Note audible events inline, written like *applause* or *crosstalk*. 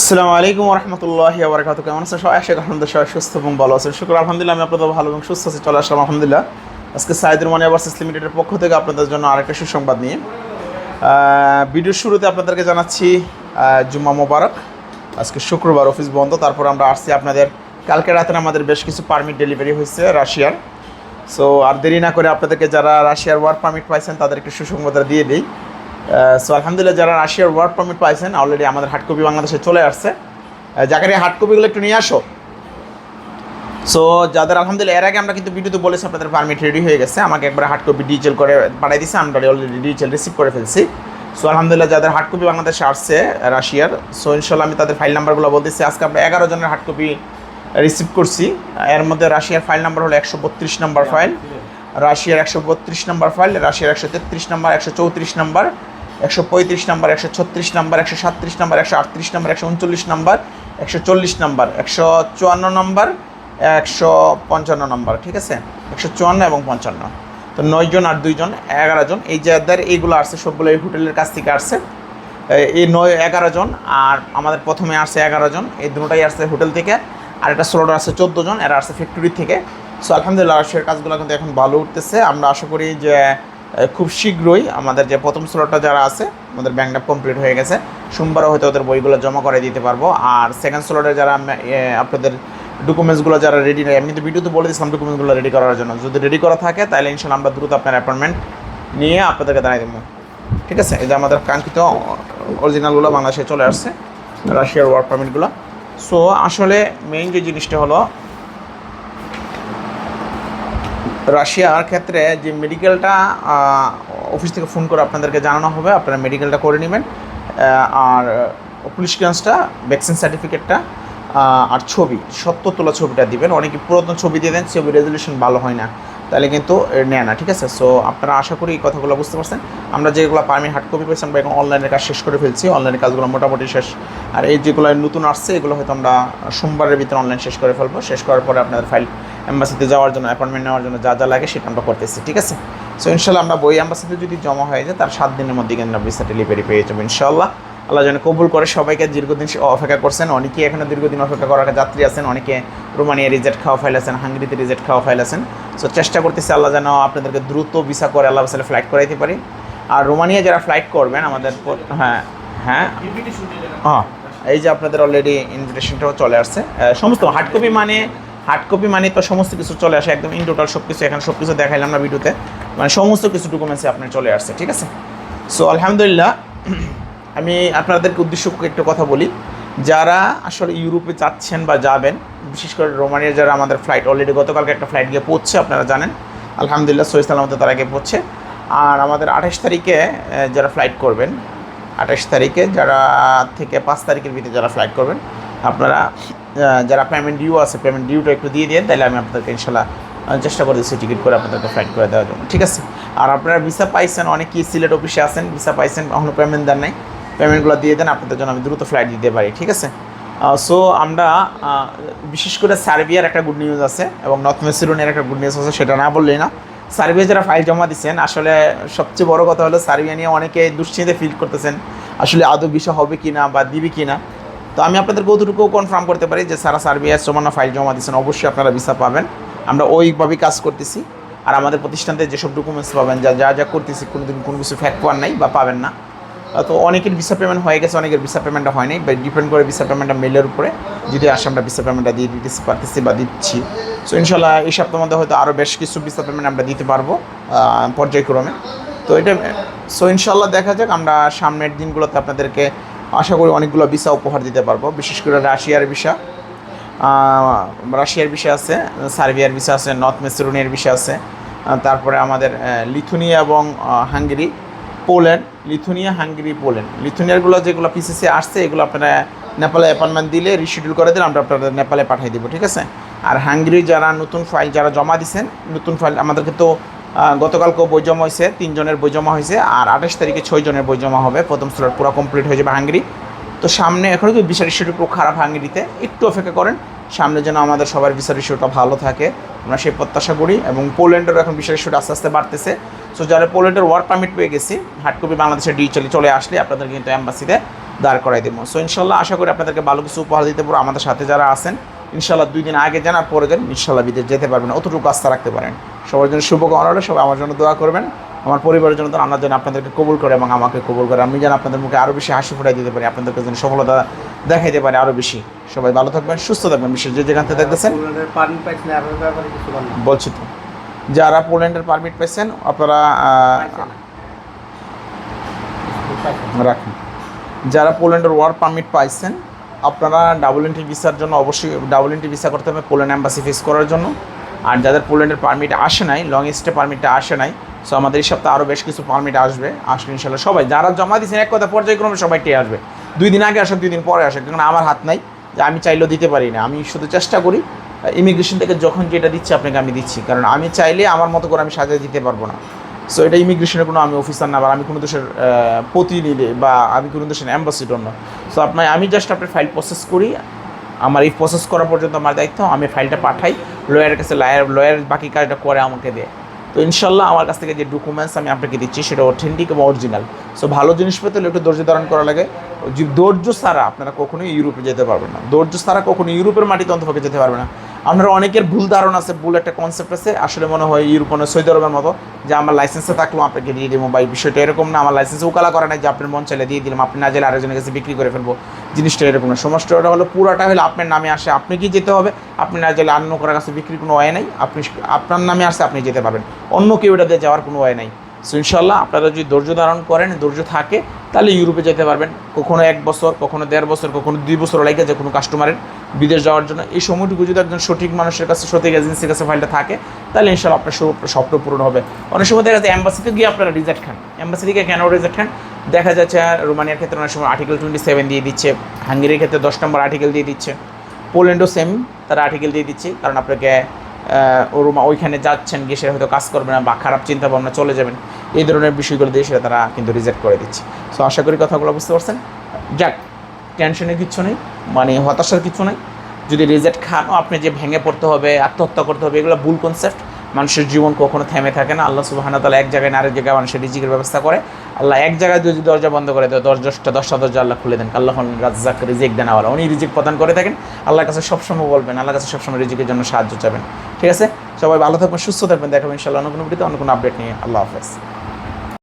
আসসালামু আলাইকুম রহমতুল্লাহি আবরকাত কেমন আছেন সবাই? আশা আলহামদুলিল্লাহ সবাই সুস্থ এবং ভালো আছেন। শুক্র আলহামদুলিল্লাহ, আমি আপনাদের ভালো এবং সুস্থ আছি, চলে আসলাম আলহামদুলিল্লাহ। আজকে সাইদুর মানি আবাসিস লিমিটেডের পক্ষ থেকে আপনাদের জন্য আরেকটা সুসংবাদ নিয়ে। ভিডিওর শুরুতে আপনাদেরকে জানাচ্ছি জুম্মা মোবারক। আজকে শুক্রবার, অফিস বন্ধ। তারপর আমরা আসছি আপনাদের, কালকে রাতে আমাদের বেশ কিছু পারমিট ডেলিভারি হয়েছে রাশিয়ার। সো আর দেরি না করে আপনাদেরকে যারা রাশিয়ার ওয়ার্ক পারমিট পাইছেন, তাদেরকে সুসংবাদটা দিয়ে দিই। সো আলহামদুলিল্লাহ যারা রাশিয়ার ওয়ার্ক পারমিট পাইছেন অলরেডি আমাদের হার্ড কপি বাংলাদেশে চলে আসছে। জাকারি হার্ড কপিগুলো একটু নিয়ে আসো। সো যাদের আলহামদুলিল্লাহ, এর আগে আমরা কিন্তু ভিডিওতে বলেছি আপনাদের পারমিট রেডি হয়ে গেছে। আমাকে একবার হার্ড কপি ডিজিটাল করে পাঠিয়ে দিয়েছে আমরা অলরেডি ডিজিটাল রিসিভ করে ফেলছি। সো আলহামদুলিল্লাহ যাদের হার্ড কপি বাংলাদেশে আসছে, রাশিয়ার সো ইনশাল্লাহ আমি তাদের ফাইল নাম্বারগুলো বলতেছি। আজকে আমরা এগারো জনের হার্ড কপি রিসিভ করছি। এর মধ্যে রাশিয়ার ফাইল নাম্বার হলো একশো বত্রিশ নাম্বার ফাইল রাশিয়ার একশো বত্রিশ নাম্বার ফাইল রাশিয়ার একশো তেত্রিশ নাম্বার একশো চৌত্রিশ নাম্বার একশো পঁয়ত্রিশ নাম্বার, একশো ছত্রিশ নাম্বার, একশো সাতত্রিশ নাম্বার, একশো আটত্রিশ নাম্বার, একশো উনচল্লিশ নাম্বার, একশো চল্লিশ নাম্বার, একশো চুয়ান্ন নাম্বার, একশো পঞ্চান্ন নাম্বার, ঠিক আছে? একশো চুয়ান্ন এবং পঞ্চান্ন। তো নয়জন আর দুইজন এগারো জন। এই যাদের এইগুলো আসছে সবগুলো এই হোটেলের কাছ থেকে আসছে। এই নয়, এগারো জন আর আমাদের প্রথমে আসছে এগারো জন। এই দুটোটাই আসছে হোটেল থেকে। আর একটা স্লোটার আসছে চোদ্দ জন, এরা আসছে ফ্যাক্টরি থেকে। সো আলহামদুলিল্লাহ রাশিয়ার কাজগুলো কিন্তু এখন ভালো উঠতেছে। আমরা আশা করি যে খুব শীঘ্রই আমাদের যে প্রথম স্লটটা যারা আছে, আমাদের ব্যাংকটা কমপ্লিট হয়ে গেছে। সোমবারও হয়তো ওদের বইগুলো জমা করে দিতে পারব। আর সেকেন্ড স্লোটে যারা আপনাদের ডকুমেন্টসগুলো যারা রেডি নেই, আমি তো ভিডিওতে বলে দিয়েছিলাম ডকুমেন্টসগুলো রেডি করার জন্য। যদি রেডি করা থাকে, তাহলে ইনশাল্লাহ আমরা দ্রুত আপনার অ্যাপয়েন্টমেন্ট নিয়ে আপনাদেরকে দাঁড়িয়ে দেবো। ঠিক আছে? যে আমাদের কাঙ্ক্ষিত অরিজিনালগুলো বাংলাদেশে চলে আসছে রাশিয়ার ওয়ার্ক পারমিটগুলো সো আসলে মেইন যে জিনিসটা হলো রাশিয়ার ক্ষেত্রে যে মেডিকেলটা অফিস থেকে ফোন করে আপনাদেরকে জানানো হবে, আপনারা মেডিকেলটা করে নেবেন। আর পুলিশ ক্লিয়ারেন্সটা ভ্যাকসিন সার্টিফিকেটটা আর ছবি সত্য তোলা ছবিটা দিবেন। অনেকে পুরাতন ছবি দিয়ে দেন, ছবি রেজলিউশন ভালো হয় না। তাহলে কিন্তু নেয় না, ঠিক আছে? সো আপনারা আশা করি এই কথাগুলো বুঝতে পারছেন। আমরা যেগুলো পারমিট হার্ড কপি পেয়েছি, আমরা এখন অনলাইনের কাজ শেষ করে ফেলছি। অনলাইনের কাজগুলো মোটামুটি শেষ। আর এই যেগুলো নতুন আসছে, এগুলো হয়তো আমরা সোমবারের ভিতরে অনলাইন শেষ করে ফেলব। শেষ করার পরে আপনাদের ফাইল অ্যাম্বাসিতে যাওয়ার জন্য অ্যাপয়েন্টমেন্ট নেওয়ার জন্য যা যা লাগে সেটা আমরা করতেছি ঠিক আছে? সো ইনশাল্লাহ আমরা বই অ্যাম্বাসিতে যদি জমা হয়ে যায় তার সাত দিনের মধ্যে কিন্তু আমরা ভিসা ডেলিভারি পেয়ে যাব ইনশাল্লাহ। আল্লাহ যেন কবুল করে সবাইকে দীর্ঘদিন অপেক্ষা করছেন। অনেকেই এখনও দীর্ঘদিন অপেক্ষা করার যাত্রী আছেন অনেকে রোমানিয়া রিজেক্ট খাওয়া ফাইল আছেন হাঙ্গেরিতে রিজেক্ট খাওয়া ফাইল আছেন। সো চেষ্টা করতেছি আল্লাহ যেন আপনাদেরকে দ্রুত ভিসা করে আল্লাহ সালে ফ্লাইট করাইতে পারি। আর রোমানিয়া যারা ফ্লাইট করবেন আমাদের হ্যাঁ হ্যাঁ। হ্যাঁ এই যে আপনাদের অলরেডি ইনভিটেশনটাও চলে আসছে। সমস্ত হার্ড কপি মানে হার্ড কপি মানে তো সমস্ত কিছু চলে আসে, একদম ইন টোটাল সব কিছু এখানে সব কিছু দেখাইলাম না ভিডিওতে। মানে সমস্ত কিছু ডকুমেন্টসে আপনার চলে আসছে, ঠিক আছে? সো আলহামদুলিল্লাহ, *clears throat* আমি আপনাদেরকে উদ্দেশ্য একটু কথা বলি। যারা আসলে ইউরোপে যাচ্ছেন বা যাবেন, বিশেষ করে রোমানিয়ার যারা আমাদের ফ্লাইট অলরেডি গতকালকে একটা ফ্লাইট গিয়ে পড়ছে আপনারা জানেন। আলহামদুলিল্লাহ, সৈয়দ সালামতে তারা গিয়ে পড়ছে আর আমাদের আঠাশ তারিখে যারা ফ্লাইট করবেন, আঠাশ তারিখে যারা থেকে পাঁচ তারিখের ভিতরে যারা ফ্লাইট করবেন আপনারা যারা পেমেন্ট ডিউ আছে পেমেন্ট ডিউটা একটু দিয়ে দেন, তাহলে আমি আপনাদেরকে ইনশাল্লাহ চেষ্টা করে দিচ্ছি টিকিট করে আপনাদেরকে ফ্লাইট করে দেওয়ার জন্য, ঠিক আছে? আর আপনারা ভিসা পাইছেন, অনেকেই সিলেট অফিসে আছেন ভিসা পাইছেন এখনও পেমেন্ট দেন নাই পেমেন্টগুলো দিয়ে দেন, আপনাদের জন্য আমি দ্রুত ফ্লাইট দিতে পারি, ঠিক আছে? সো আমরা বিশেষ করে সার্বিয়ার একটা গুড নিউজ আছে, এবং নর্থ মেসিডোনিয়ার একটা গুড নিউজ আছে, সেটা না বললেই না। সার্বিয়া যারা ফাইল জমা দিচ্ছেন আসলে সবচেয়ে বড় কথা হলো, সার্বিয়া নিয়ে অনেকে দুশ্চিন্তে ফিল করতেছেন, আসলে আদৌ বিষয় হবে কি না বা দিবি কি না তো আমি আপনাদের কতটুকু কনফার্ম করতে পারি যে সারা সার্বিয়া সমান্য ফাইল জমা দিচ্ছেন অবশ্যই আপনারা ভিসা পাবেন। আমরা ওইভাবেই কাজ করতেছি। আর আমাদের প্রতিষ্ঠানতে যেসব ডকুমেন্টস পাবেন, যা যা যা করতেছি, কোনোদিন কোনো কিছু ফ্যাক্ট পাওয়ার নাই বা পাবেন না। তো অনেকের ভিসা পেমেন্ট হয়ে গেছে, অনেকের ভিসা পেমেন্টটা হয়নি বা ডিপেন্ড করে ভিসা পেমেন্টটা মেলের উপরে। যদি আসে, আমরা ভিসা পেমেন্টটা দিয়ে দিতে পারতেছি বা দিচ্ছি। সো ইনশাল্লাহ এই সপ্তাহের মধ্যে হয়তো আরও বেশ কিছু ভিসা পেমেন্ট আমরা দিতে পারব পর্যায়ক্রমে। তো এটা সো ইনশাল্লাহ দেখা যাক, আমরা সামনের দিনগুলোতে আপনাদেরকে আশা করি অনেকগুলো ভিসা উপহার দিতে পারব, বিশেষ করে রাশিয়ার ভিসা। রাশিয়ার বিষয় আছে, সার্বিয়ার বিষয় আছে, নর্থ মেসিডোনিয়ার বিষয় আছে তারপরে আমাদের লিথুনিয়া এবং Hungary, Poland, Lithuania, Hungary, Poland. লিথুনিয়ারগুলো যেগুলো পিসিসি আসছে, এগুলো আপনারা নেপালে অ্যাপয়েন্টমেন্ট দিলে রিশিডিউল করে দিলে আমরা আপনাদের নেপালে পাঠিয়ে দেবো, ঠিক আছে? আর হাঙ্গেরি যারা নতুন ফাইল যারা জমা দিচ্ছেন নতুন ফাইল আমাদেরকে তো গতকালকেও বই জমা হয়েছে, তিনজনের বই জমা হয়েছে, আর আঠাশ তারিখে ছয় জনের বই জমা হবে। প্রথম স্লট পুরো কমপ্লিট হয়ে যাবে হাঙ্গেরি। তো সামনে এখনও তো বিচার ইস্যুটা একটু খারাপ হাঙ্গেরিতে, একটু অপেক্ষা করেন, সামনে যেন আমাদের সবার বিচার ইস্যুটা ভালো থাকে। আমরা সেই প্রত্যাশা করি, এবং পোল্যান্ডেরও এখন বিচার ইস্যুটা আস্তে আস্তে বাড়তেছে। সো যারা পোল্যান্ডের ওয়ার্ক পারমিট পেয়ে গেছি হার্ড কপি বাংলাদেশের ডিজিটালি চলে আসলে আপনাদের কিন্তু অ্যাম্বাসিতে দাঁড় করাই দেবো। সো ইনশাল্লাহ আশা করি আপনাদেরকে ভালো কিছু উপহার দিতে পারব, আমাদের সাথে যারা আছেন, ইনশাল্লাহ দুই দিন আগে যান আর পরে যান, ইনশাল্লাহ বিদেশ যেতে পারবেন, অতটুকু আস্থা রাখতে পারেন। সবার জন্য শুভকামনা রইল। সবাই আমার জন্য দোয়া করবেন। আমার পরিবারের জন্য আল্লাহ যেন আপনাদেরকে কবুল করে এবং আমাকে কবুল করে। আমি যেন আপনাদের মুখে আরও বেশি হাসি ফুটাই দিতে পারি আপনাদেরকে যেন সফলতা দেখাইতে পারি আরও বেশি। সবাই ভালো থাকবেন সুস্থ থাকবেন। বিশেষ যে যেখান থেকে দেখতেছেন বলছি তো। যারা পোল্যান্ডের পারমিট পেয়েছেন আপনারা রাখুন। যারা পোল্যান্ডের ওয়ার্ক পারমিট পাইছেন আপনারা ডাবল এন্ট্রি ভিসার জন্য অবশ্যই ডাবল এন্ট্রি ভিসা করতে হবে পোল্যান্ড অ্যাম্বাসি ফেস করার জন্য। আর যাদের পোল্যান্ডের পারমিট আসে নাই লং স্টে পারমিটটা আসে নাই সো আমাদের এই সপ্তাহে আরও বেশ কিছু পারমিট আসবে। আসলে ইনশাল্লাহ সবাই, যারা জমা দিয়েছেন, এক কথা পর্যায়ক্রমে সবাই টেয়ে আসবে। দুই দিন আগে আসে দুই দিন পরে আসে কারণ আমার হাত নাই, যে আমি চাইলেও দিতে পারি না। আমি শুধু চেষ্টা করি ইমিগ্রেশন থেকে যখন যেটা দিচ্ছি, আপনাকে আমি দিচ্ছি। কারণ আমি চাইলে আমার মতো করে আমি সাজিয়ে দিতে পারব না। সো এটা ইমিগ্রেশনের কোনো আমি অফিসার না বা আমি কোনো দেশের প্রতিনিধি বা আমি কোনো দেশের অ্যাম্বাসিডর না সো আপনার, আমি জাস্ট আপনার ফাইল প্রসেস করি আমার এই প্রসেস করা পর্যন্ত আমার দায়িত্ব, আমি ফাইলটা পাঠাই লয়ারের কাছে লয়ার লয়ার বাকি কাজটা করে আমাকে দেয়। তো ইনশাল্লাহ আমার কাছ থেকে যে ডকুমেন্টস আমি আপনাকে দিচ্ছি, সেটা অথেন্টিক এবং অরিজিনাল সো ভালো জিনিস পেতে হলে একটু ধৈর্য ধারণ করা লাগে। ধৈর্য সারা আপনারা কখনোই ইউরোপে যেতে পারবেন না। ধৈর্য সারা কখনো ইউরোপের মাটিতে অন্তভাবে যেতে পারবে না। আপনারা অনেকের ভুল ধারণা আছে, ভুল একটা কনসেপ্ট আছে। আসলে মনে হয় ইউরোপ মানে সৌদি আরবের মতো, যে আমার লাইসেন্সে থাকলেও আপনাকে দিয়ে দেবো বা এই বিষয়টা এরকম না। আমার লাইসেন্সে উকালা করে নাই যে আপনার মন চাইলে দিয়ে দিলাম, আপনি না চাইলে আরেকজনের কাছে বিক্রি করে ফেলব। জিনিসটা এরকম না। সমস্যাটা হলো পুরাটা হলে আপনার নামে আসে, আপনি কি যেতে হবে? আপনি না চাইলে অন্য করার কাছে বিক্রির কোনো ওয়ে নাই। আপনি আপনার নামে আসে, আপনি যেতে পারবেন। অন্য কেউ এটা দিয়ে যাওয়ার কোনো ওয়ে নাই। সো ইনশাল্লাহ আপনারা যদি ধৈর্য ধারণ করেন, ধৈর্য থাকে, তাহলে ইউরোপে যেতে পারবেন। কখনো এক বছর, কখনো দেড় বছর, কখনো দুই বছর লাগে যে কোনো কাস্টমারের বিদেশ যাওয়ার জন্য। এই সময়টুকু যদি একজন সঠিক মানুষের কাছে, সঠিক এজেন্সির কাছে ফাইলটা থাকে, তাহলে ইনশাল্লাহ আপনার সব- স্বপ্ন পূরণ হবে। অনেক সময় দেখা যায় অ্যাম্বাসিতে গিয়ে আপনারা রিজেক্ট খান। অ্যাম্বাসি থেকে কেন রিজেক্ট খান? দেখা যাচ্ছে রোমানিয়ার ক্ষেত্রে অনেক সময় আর্টিকেল টোয়েন্টি সেভেন দিয়ে দিচ্ছে, হাঙ্গেরির ক্ষেত্রে দশ নম্বর আর্টিকেল দিয়ে দিচ্ছে। পোল্যান্ডও সেম তারা আর্টিকেল দিয়ে দিচ্ছে, কারণ আপনাকে ওরমা ওইখানে যাচ্ছেন, গিয়ে সে হয়তো কাজ করবে না বা খারাপ চিন্তা ভাবনা চলে যাবেন। এই ধরনের বিষয়গুলো দিয়ে সেটা তারা কিন্তু রিজেক্ট করে দিচ্ছে। সো আশা করি কথাগুলো বুঝতে পারছেন। যাক টেনশনের কিছু নেই মানে হতাশার কিছু নেই। যদি রিজেক্ট খান, আপনি যে ভেঙে পড়তে হবে, আত্মহত্যা করতে হবে, এগুলো ভুল কনসেপ্ট মানুষের জীবন কখনো থেমে থাকে না। আল্লাহ সুবাহানা তালা এক জায়গায় না আরেক জায়গায় মানুষের রিজিকের ব্যবস্থা করে। আল্লাহ এক জায়গায় যদি দরজা বন্ধ করে দেয় দশ দশটা দশটা দরজা আল্লাহ খুলে দেন। আল্লাহ রাজ্জাক, রিজিক দেন আওয়ালা উনি রিজিক প্রদান করে থাকেন। আল্লাহর কাছে সবসময় বলবেন, আল্লাহর কাছে সবসময় রিজিকের জন্য সাহায্য চাবেন। ঠিক আছে? সবাই ভালো থাকবেন, সুস্থ থাকবেন। দেখাবেন ইনশাল্লাহ অন্য কোনো অন্য কোনো আপডেট নিয়ে। আল্লাহ হাফেজ।